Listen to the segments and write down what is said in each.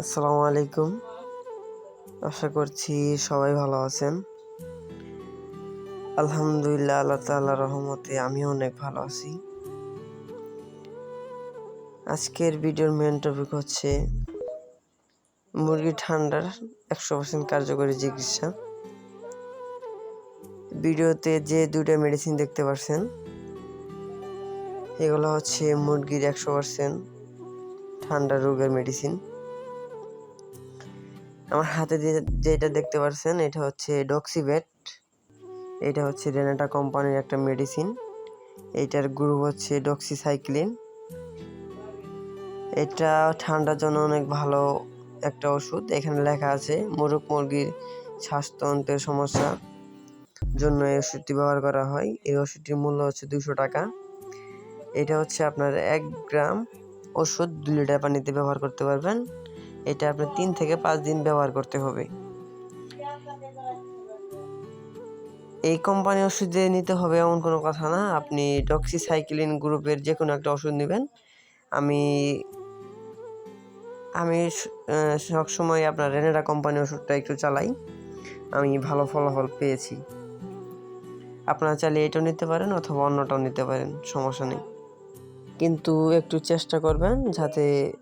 আসসালামু আলাইকুম। আশা করছি সবাই ভালো আছেন। আলহামদুলিল্লাহ, আল্লাহ তাআলার রহমতে আমিও অনেক ভালো আছি। আজকের ভিডিওর মেন টপিক হচ্ছে মুরগি ঠান্ডার একশো পার্সেন্ট কার্যকরী চিকিৎসা। ভিডিওতে যে দুইটা মেডিসিন দেখতে পাচ্ছেন এগুলো হচ্ছে মুরগির একশো পার্সেন্ট ঠান্ডা রোগের মেডিসিন আমার হাতে যেটা দেখতে পাচ্ছেন এটা হচ্ছে ডক্সিভেট এটা হচ্ছে রেনাটা কোম্পানির একটা মেডিসিন এইটার গ্রুপ হচ্ছে ডক্সিসাইক্লিন এটা ঠান্ডার জন্য অনেক ভালো একটা ওষুধ। এখানে লেখা আছে মোরগ মুরগির শ্বাসতন্ত্রের সমস্যা জন্য এই ওষুধটি ব্যবহার করা হয়। এই ওষুধটির মূল্য হচ্ছে দুশো টাকা। এটা হচ্ছে আপনার এক গ্রাম ওষুধ দু লিটার পানিতে ব্যবহার করতে পারবেন। এটা আপনার তিন থেকে পাঁচ দিন ব্যবহার করতে হবে। এই কোম্পানি ওষুধ যে নিতে হবে এমন কোনো কথা না। আপনি ডক্সি ডক্সিসাইক্লিন গ্রুপের যে কোনো একটা ওষুধ নেবেন। আমি আমি সবসময় আপনার রেনেডা কোম্পানি ওষুধটা একটু চালাই। আমি ভালো ফলাফল পেয়েছি। আপনারা চাইলে এটাও নিতে পারেন অথবা অন্যটাও নিতে পারেন, সমস্যা নেই। কিন্তু একটু চেষ্টা করবেন যাতে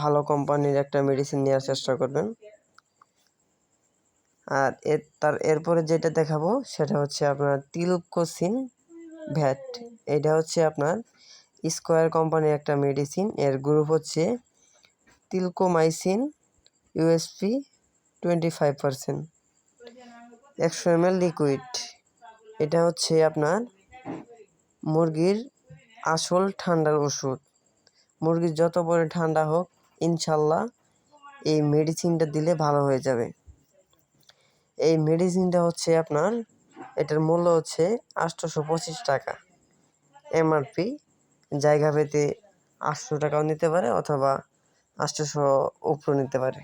ভালো কোম্পানির একটা মেডিসিন নেওয়ার চেষ্টা করবেন। আর এর, তার এরপরে যেটা দেখাবো সেটা হচ্ছে আপনার তিলকোসিন ভ্যাট। এটা হচ্ছে আপনার স্কোয়ার কোম্পানির একটা মেডিসিন এর গ্রুপ হচ্ছে tilmicosin USP twenty five percent একশো এম লিকুইড এটা হচ্ছে আপনার মুরগির আসল ঠান্ডার ওষুধ। মুরগির যত বড় ঠান্ডা হোক ইনশাল্লাহ এই মেডিসিনটা দিলে ভালো হয়ে যাবে। এই মেডিসিনটা হচ্ছে আপনার, এটার মূল্য হচ্ছে আটশোশো পঁচিশ টাকা। এমআরপি জায়গা পেতে আটশো টাকাও নিতে পারে অথবা আটশোশো উপরে নিতে পারে।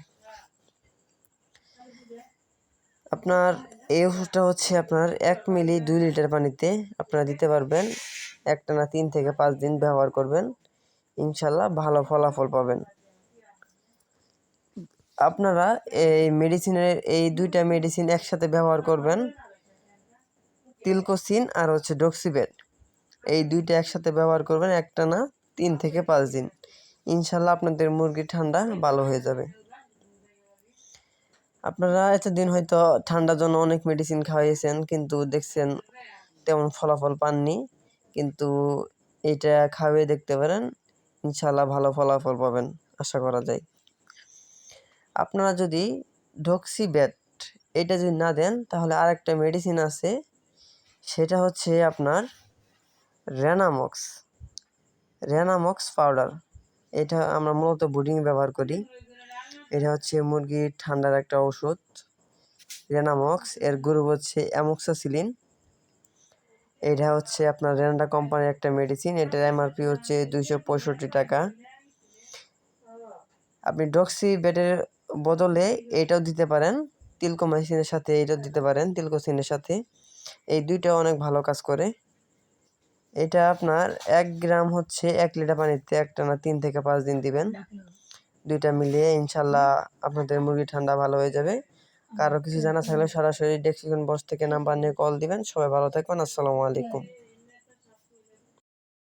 আপনার এই ওষুধটা হচ্ছে আপনার এক মিলি দুই লিটার পানিতে আপনারা দিতে পারবেন, একটানা তিন থেকে পাঁচ দিন ব্যবহার করবেন। ইনশাল্লাহ ভালো ফলাফল পাবেন। আপনারা এই মেডিসিনের এই দুইটা মেডিসিন একসাথে ব্যবহার করবেন। তিলকোসিন আর হচ্ছে ডক্সিবেট এই দুইটা একসাথে ব্যবহার করবেন একটা না তিন থেকে পাঁচ দিন। ইনশাল্লাহ আপনাদের মুরগির ঠান্ডা ভালো হয়ে যাবে। আপনারা এতদিন হয়তো ঠান্ডার জন্য অনেক মেডিসিন খাওয়াইয়েছেন কিন্তু দেখছেন তেমন ফলাফল পাননি। কিন্তু এটা খাওয়িয়ে দেখতে পারেন, ইনশাল্লাহ ভালো ফলাফল পাবেন, আশা করা যায়। আপনারা যদি ডক্সিব্যাট এটা যদি না দেন, তাহলে আরেকটা মেডিসিন আছে, সেটা হচ্ছে আপনার রেনামক্স রেনামক্স পাউডার এটা আমরা মূলত বুডিং ব্যবহার করি। এটা হচ্ছে মুরগির ঠান্ডার একটা ওষুধ রেনামক্স এর গ্রুপ হচ্ছে অ্যামোক্সাসিলিন এটা হচ্ছে আপনার রেনাডা কোম্পানির একটা মেডিসিন এটার এমআরপি হচ্ছে দুইশো পঁয়ষট্টি টাকা। আপনি ডক্সি বেডের বদলে এটাও দিতে পারেন। তিলকোমাইসিনের সাথে এটাও দিতে পারেন তিলকোসিনের সাথে। এই দুইটা অনেক ভালো কাজ করে। এটা আপনার এক গ্রাম হচ্ছে এক লিটার পানিতে একটা না তিন থেকে পাঁচ দিন দিবেন। দুইটা মিলিয়ে ইনশাল্লাহ আপনাদের মুরগি ঠান্ডা ভালো হয়ে যাবে। কারও কিছু জানা থাকলে সরাসরি ডেস্ক্রিপশন বক্স থেকে নাম্বার নিয়ে কল দিবেন। সবাই ভালো থাকবেন আসসালামু আলাইকুম।